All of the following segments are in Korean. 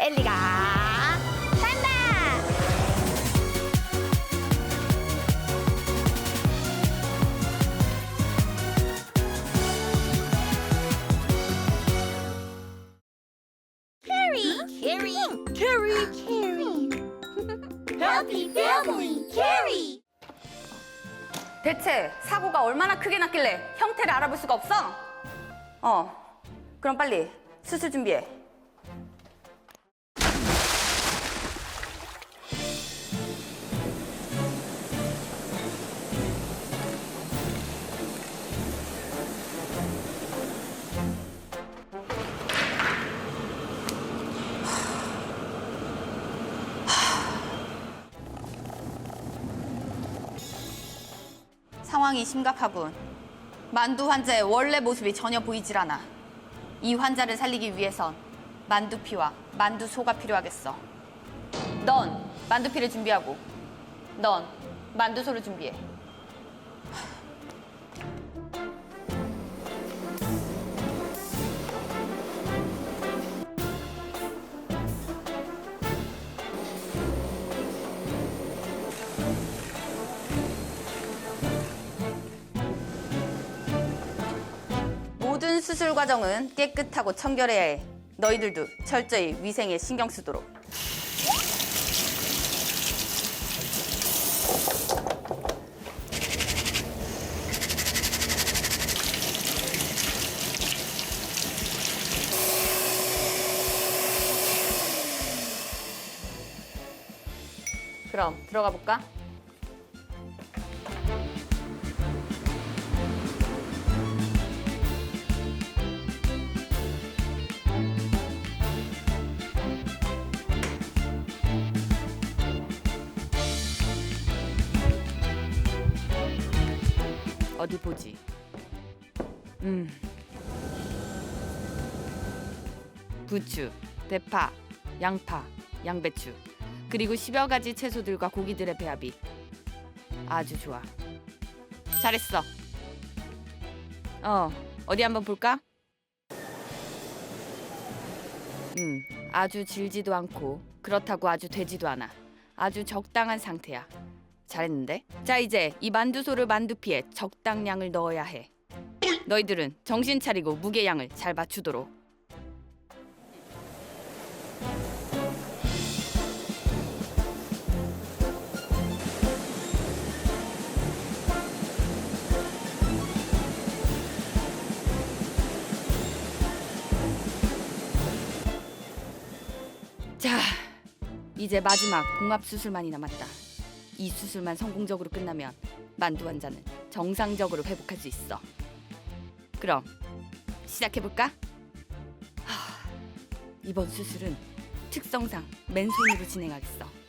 엘리가 간다. 캐리, 캐리, 캐리, 캐리. Family, 캐리. 대체 사고가 얼마나 크게 났길래 형태를 알아볼 수가 없어? 어, 그럼 빨리 수술 준비해. 상황이 심각하군. 만두 환자의 원래 모습이 전혀 보이질 않아. 이 환자를 살리기 위해선 만두피와 만두소가 필요하겠어. 넌 만두피를 준비하고, 넌 만두소를 준비해. 모든 수술 과정은 깨끗하고 청결해야 해. 너희들도 철저히 위생에 신경 쓰도록. 그럼 들어가 볼까? 어디 보지? 음. 부추, 대파, 양파, 양배추, 그리고 10여 가지 채소들과 고기들의 배합이 아주 좋아. 잘했어. 어, 어디 한번 볼까? 음, 아주 질지도 않고 그렇다고 아주 되지도 않아. 아주 적당한 상태야. 잘했는데? 자 이제 이 만두소를 만두피에 적당량을 넣어야 해. 너희들은 정신 차리고 무게양을 잘 맞추도록. 자, 이제 마지막 봉합 수술만이 남았다. 이 수술만 성공적으로 끝나면 만두 환자는 정상적으로 회복할 수 있어. 그럼 시작해 볼까? 이번 수술은 특성상 맨손으로 진행하겠어.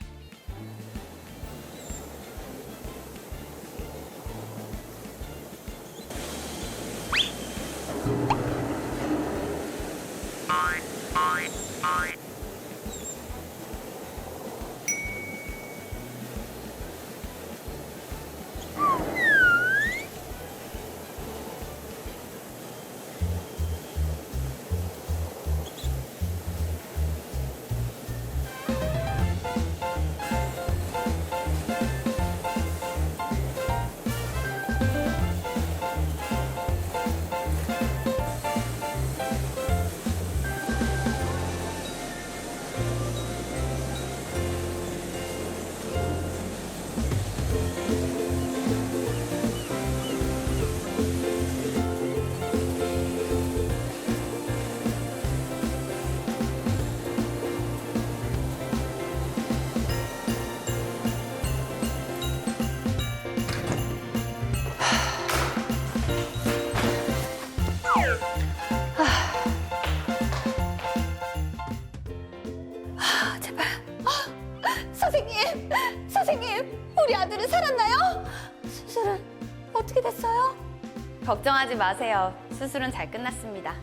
선생님, 선생님, 우리 아들은 살았나요? 수술은 어떻게 됐어요? 걱정하지 마세요. 수술은 잘 끝났습니다.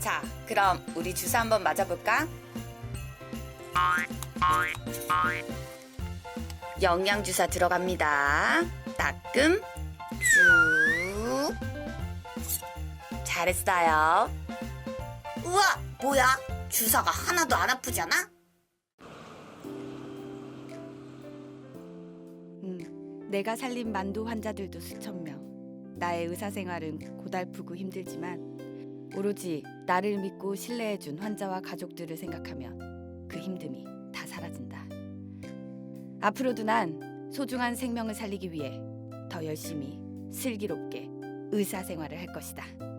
자, 그럼 우리 주사 한번 맞아볼까? 영양 주사 들어갑니다. 따끔 쭉 잘했어요. 우와, 뭐야? 주사가 하나도 안 아프잖아? 음, 내가 살린 만두 환자들도 수천 명. 나의 의사 생활은 고달프고 힘들지만 오로지 나를 믿고 신뢰해 준 환자와 가족들을 생각하면 그 힘듦이 다 사라진다. 앞으로도 난 소중한 생명을 살리기 위해 더 열심히 슬기롭게 의사 생활을 할 것이다.